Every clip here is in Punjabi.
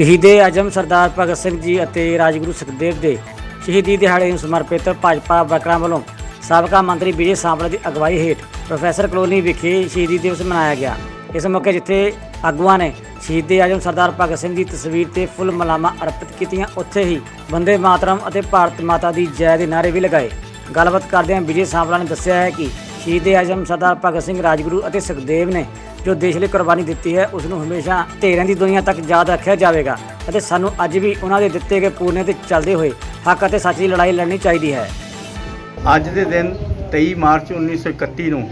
ਸ਼ਹੀਦੇ ਆਜਮ ਸਰਦਾਰ ਭਗਤ ਸਿੰਘ ਜੀ ਅਤੇ ਰਾਜਗੁਰੂ ਸੁਖਦੇਵ ਦੇ ਸ਼ਹੀਦੀ ਦਿਹਾੜੇ ਨੂੰ ਸਮਰਪਿਤ ਭਾਜਪਾ ਵਰਕਰਾਂ ਵੱਲੋਂ ਸਾਬਕਾ ਮੰਤਰੀ ਵਿਜੇ ਸਾਂਪਲਾ ਦੀ ਅਗਵਾਈ ਹੇਠ ਪ੍ਰੋਫੈਸਰ ਕਲੋਨੀ ਵਿਖੇ ਸ਼ਹੀਦੀ ਦਿਵਸ ਮਨਾਇਆ ਗਿਆ। ਇਸ ਮੌਕੇ ਜਿੱਥੇ ਆਗੂਆਂ ਨੇ ਸ਼ਹੀਦੇ ਆਜਮ ਸਰਦਾਰ ਭਗਤ ਸਿੰਘ ਦੀ ਤਸਵੀਰ ਤੇ ਫੁੱਲ ਮਲਾਮਾ ਅਰਪਿਤ ਕੀਤੀਆਂ, ਉੱਥੇ ਹੀ ਬੰਦੇ ਮਾਤਰਮ ਅਤੇ ਭਾਰਤ ਮਾਤਾ ਦੀ ਜੈ ਦੇ ਨਾਅਰੇ ਵੀ ਲਗਾਏ। ਗੱਲਬਾਤ ਕਰਦਿਆਂ ਵਿਜੇ ਸਾਂਪਲਾ ਨੇ ਦੱਸਿਆ ਹੈ ਕਿ ਸ਼ਹੀਦੇ ਆਜਮ ਸਰਦਾਰ ਭਗਤ ਸਿੰਘ, ਰਾਜਗੁਰੂ ਅਤੇ ਸੁਖਦੇਵ ਨੇ ਜੋ ਦੇਸ਼ ਲਈ ਕੁਰਬਾਨੀ ਦਿੱਤੀ ਹੈ ਉਸ ਨੂੰ ਹਮੇਸ਼ਾ ਢੇਰਾਂ ਦੀ ਦੁਨੀਆ ਤੱਕ ਯਾਦ ਰੱਖਿਆ ਜਾਵੇਗਾ ਅਤੇ ਸਾਨੂੰ ਅੱਜ ਵੀ ਉਹਨਾਂ ਦੇ ਦਿੱਤੇ ਗਏ ਪੂਰਨੇ ਤੇ ਚੱਲਦੇ ਹੋਏ ਹੱਕ ਅਤੇ ਸੱਚ ਦੀ ਲੜਾਈ ਲੜਨੀ ਚਾਹੀਦੀ ਹੈ। ਅੱਜ ਦੇ ਦਿਨ 23 ਮਾਰਚ 1931 ਨੂੰ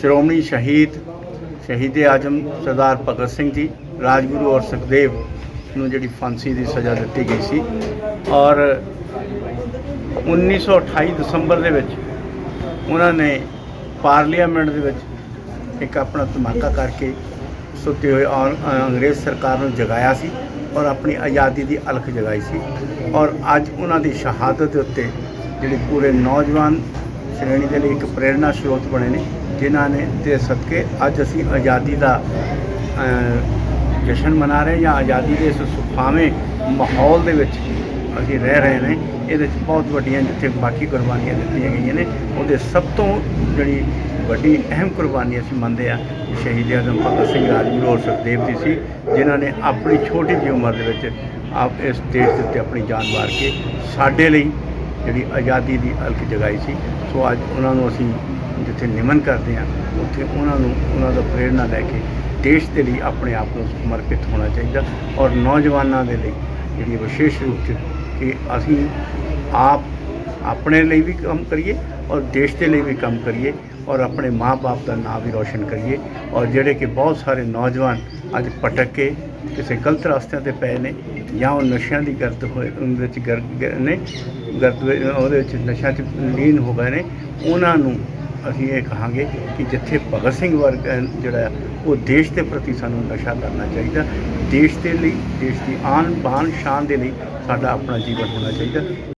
ਸ਼੍ਰੋਮਣੀ ਸ਼ਹੀਦ ਸ਼ਹੀਦ ਆਜਮ ਸਰਦਾਰ ਭਗਤ ਸਿੰਘ ਜੀ, ਰਾਜਗੁਰੂ ਔਰ ਸੁਖਦੇਵ ਨੂੰ ਜਿਹੜੀ ਫਾਂਸੀ ਦੀ ਸਜ਼ਾ ਦਿੱਤੀ ਗਈ ਸੀ ਔਰ 1928 ਦਸੰਬਰ ਦੇ ਵਿੱਚ ਉਹਨਾਂ ਨੇ ਪਾਰਲੀਮੈਂਟ ਦੇ ਵਿੱਚ ਇੱਕ ਆਪਣਾ ਧਮਾਕਾ ਕਰਕੇ ਸੁੱਤੇ ਹੋਏ ਔਰ ਅੰਗਰੇਜ਼ ਸਰਕਾਰ ਨੂੰ ਜਗਾਇਆ ਸੀ ਔਰ ਆਪਣੀ ਆਜ਼ਾਦੀ ਦੀ ਅਲਖ ਜਗਾਈ ਸੀ। ਔਰ ਅੱਜ ਉਹਨਾਂ ਦੀ ਸ਼ਹਾਦਤ ਦੇ ਉੱਤੇ ਜਿਹੜੇ ਪੂਰੇ ਨੌਜਵਾਨ ਸ਼੍ਰੇਣੀ ਦੇ ਲਈ ਇੱਕ ਪ੍ਰੇਰਣਾ ਸਰੋਤ ਬਣੇ ਨੇ, ਜਿਨ੍ਹਾਂ ਨੇ ਦੇ ਸਦਕੇ ਅੱਜ ਅਸੀਂ ਆਜ਼ਾਦੀ ਦਾ ਜਸ਼ਨ ਮਨਾ ਰਹੇ ਜਾਂ ਆਜ਼ਾਦੀ ਦੇ ਇਸ ਸੁਖਾਵੇਂ ਮਾਹੌਲ ਦੇ ਵਿੱਚ ਅਸੀਂ ਰਹਿ ਰਹੇ ਨੇ, ਇਹਦੇ 'ਚ ਬਹੁਤ ਵੱਡੀਆਂ ਜਿੱਥੇ ਬਾਕੀ ਕੁਰਬਾਨੀਆਂ ਦਿੱਤੀਆਂ ਗਈਆਂ ਨੇ, ਉਹਦੇ ਸਭ ਤੋਂ ਜਿਹੜੀ ਵੱਡੀ ਅਹਿਮ ਕੁਰਬਾਨੀ ਅਸੀਂ ਮੰਨਦੇ ਆ ਸ਼ਹੀਦ ਆਜ਼ਮ ਭਗਤ ਸਿੰਘ ਰਾਜਗੁਰੂ ਔਰ ਸੁਖਦੇਵ ਦੀ ਸੀ, ਜਿਨ੍ਹਾਂ ਨੇ ਆਪਣੀ ਛੋਟੀ ਜਿਹੀ ਉਮਰ ਦੇ ਵਿੱਚ ਆਪ ਇਸ ਦੇਸ਼ ਦੇ ਉੱਤੇ ਆਪਣੀ ਜਾਨ ਵਾਰ ਕੇ ਸਾਡੇ ਲਈ ਜਿਹੜੀ ਆਜ਼ਾਦੀ ਦੀ ਅਲਕ ਜਗਾਈ ਸੀ। ਸੋ ਅੱਜ ਉਹਨਾਂ ਨੂੰ ਅਸੀਂ ਜਿੱਥੇ ਨਿਮਨ ਕਰਦੇ ਹਾਂ, ਉੱਥੇ ਉਹਨਾਂ ਨੂੰ, ਉਹਨਾਂ ਦਾ ਪ੍ਰੇਰਣਾ ਲੈ ਕੇ ਦੇਸ਼ ਦੇ ਲਈ ਆਪਣੇ ਆਪ ਨੂੰ ਸਮਰਪਿਤ ਹੋਣਾ ਚਾਹੀਦਾ ਔਰ ਨੌਜਵਾਨਾਂ ਦੇ ਲਈ ਜਿਹੜੀ ਵਿਸ਼ੇਸ਼ ਰੂਪ 'ਚ ਕਿ ਅਸੀਂ ਆਪ ਆਪਣੇ ਲਈ ਵੀ ਕੰਮ ਕਰੀਏ ਔਰ ਦੇਸ਼ ਦੇ ਲਈ ਵੀ ਕੰਮ ਕਰੀਏ ਔਰ ਆਪਣੇ ਮਾਪੇ ਦਾ ਨਾਮ ਵੀ ਰੋਸ਼ਨ ਕਰੀਏ ਔਰ ਜਿਹੜੇ ਕਿ ਬਹੁਤ ਸਾਰੇ ਨੌਜਵਾਨ ਅੱਜ ਭਟਕ ਕੇ ਕਿਸੇ ਗਲਤ ਰਸਤਿਆਂ ਤੇ ਪਏ ਨੇ ਜਾਂ ਉਹ ਨਸ਼ਿਆਂ ਦੀ ਗਰਦ ਹੋਏ, ਉਹਦੇ ਵਿੱਚ ਗਰਦ ਨੇ, ਗਰਦ ਉਹਦੇ ਵਿੱਚ ਨਸ਼ਾ 'ਚ ਲੀਨ ਹੋ ਗਏ ਨੇ, ਉਹਨਾਂ ਨੂੰ ਅਸੀਂ ਇਹ ਕਹਾਂਗੇ ਕਿ ਜਿੱਥੇ ਭਗਤ ਸਿੰਘ ਵਰਗ ਜਿਹੜਾ ਉਹ ਦੇਸ਼ ਦੇ ਪ੍ਰਤੀ ਸਾਨੂੰ ਨਸ਼ਾ ਕਰਨਾ ਚਾਹੀਦਾ, ਦੇਸ਼ ਦੇ ਲਈ, ਦੇਸ਼ ਦੀ ਆਨ ਬਾਨ ਸ਼ਾਨ ਦੇ ਲਈ ਸਾਡਾ ਆਪਣਾ ਜੀਵਨ ਹੋਣਾ ਚਾਹੀਦਾ।